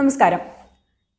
നമസ്കാരം.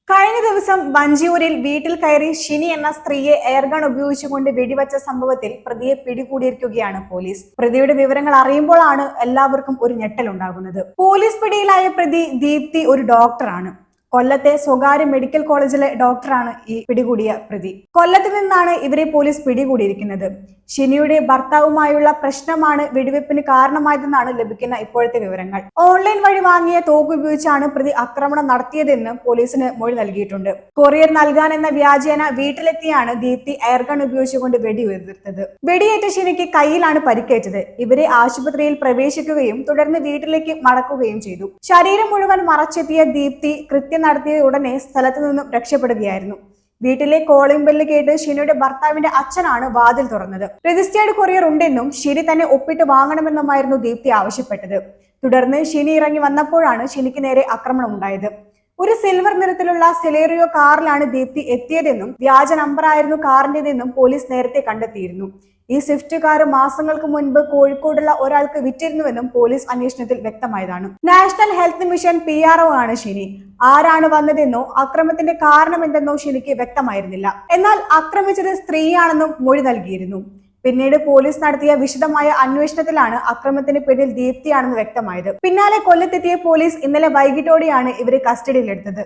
കഴിഞ്ഞ ദിവസം വഞ്ചിയൂരിൽ വീട്ടിൽ കയറി ഷിനി എന്ന സ്ത്രീയെ എയർഗൺ ഉപയോഗിച്ചുകൊണ്ട് വെടിവെച്ച സംഭവത്തിൽ പ്രതിയെ പിടികൂടിയിരിക്കുകയാണ് പോലീസ്. പ്രതിയുടെ വിവരങ്ങൾ അറിയുമ്പോഴാണ് എല്ലാവർക്കും ഒരു ഞെട്ടലുണ്ടാകുന്നത് പോലീസ് പിടിയിലായ പ്രതി ദീപ്തി ഒരു ഡോക്ടറാണ്. കൊല്ലത്തെ സ്വകാര്യ മെഡിക്കൽ കോളേജിലെ ഡോക്ടറാണ് ഈ പിടികൂടിയ പ്രതി. കൊല്ലത്ത് നിന്നാണ് ഇവരെ പോലീസ് പിടികൂടിയിരിക്കുന്നത്. ഷിനിയുടെ ഭർത്താവുമായുള്ള പ്രശ്നമാണ് വെടിവെപ്പിന് കാരണമായതെന്നാണ് ലഭിക്കുന്ന ഇപ്പോഴത്തെ വിവരങ്ങൾ. ഓൺലൈൻ വഴി വാങ്ങിയ തോക്ക് ഉപയോഗിച്ചാണ് പ്രതി ആക്രമണം നടത്തിയതെന്ന് പോലീസിന് മൊഴി നൽകിയിട്ടുണ്ട്. കൊറിയർ നൽകാനെന്ന വ്യാജേന വീട്ടിലെത്തിയാണ് ദീപ്തി എയർഗൺ ഉപയോഗിച്ചുകൊണ്ട് വെടിയുതിർത്തത് വെടിയേറ്റ ഷിനിക്ക് കയ്യിലാണ് പരിക്കേറ്റത്. ഇവരെ ആശുപത്രിയിൽ പ്രവേശിക്കുകയും തുടർന്ന് വീട്ടിലേക്ക് മടക്കുകയും ചെയ്തു. ശരീരം മുഴുവൻ മറച്ചെത്തിയ ദീപ്തി കൃത്യം നടത്തിയ ഉടനെ സ്ഥലത്തു നിന്നും രക്ഷപ്പെടുകയായിരുന്നു. വീട്ടിലെ കോളിംഗ് ബെല്ല് കേട്ട് ഷിനിയുടെ ഭർത്താവിന്റെ അച്ഛനാണ് വാതിൽ തുറന്നത്. രജിസ്റ്റേർഡ് കൊറിയർ ഉണ്ടെന്നും ഷിനി തന്നെ ഒപ്പിട്ട് വാങ്ങണമെന്നുമായിരുന്നു ദീപ്തി ആവശ്യപ്പെട്ടത്. തുടർന്ന് ഷിനി ഇറങ്ങി വന്നപ്പോഴാണ് ഷിനിക്ക് നേരെ ആക്രമണം ഉണ്ടായത് ഒരു സിൽവർ നിറത്തിലുള്ള സെലേറിയോ കാറിലാണ് ദീപ്തി എത്തിയതെന്നും വ്യാജ നമ്പറായിരുന്നു കാറിന്റേതെന്നും പോലീസ് നേരത്തെ കണ്ടെത്തിയിരുന്നു. ഈ സ്വിഫ്റ്റ് കാർ മാസങ്ങൾക്ക് മുൻപ് കോഴിക്കോടുള്ള ഒരാൾക്ക് വിറ്റിരുന്നുവെന്നും പോലീസ് അന്വേഷണത്തിൽ വ്യക്തമായതാണ്. National health mission P R O ആണ് ശനി ആരാണ് വന്നതെന്നോ അക്രമത്തിന്റെ കാരണമെന്തെന്നോ ശനിക്ക് വ്യക്തമായിരുന്നില്ല. എന്നാൽ ആക്രമിച്ചത് സ്ത്രീയാണെന്നും മൊഴി നൽകിയിരുന്നു. പിന്നീട് പോലീസ് നടത്തിയ വിശദമായ അന്വേഷണത്തിലാണ് അക്രമത്തിന് പിന്നിൽ ദീപ്തിയാണെന്ന് വ്യക്തമായത്. പിന്നാലെ കൊല്ലത്തെത്തിയ പോലീസ് ഇന്നലെ വൈകിട്ടോടെയാണ് ഇവരെ കസ്റ്റഡിയിലെടുത്തത്.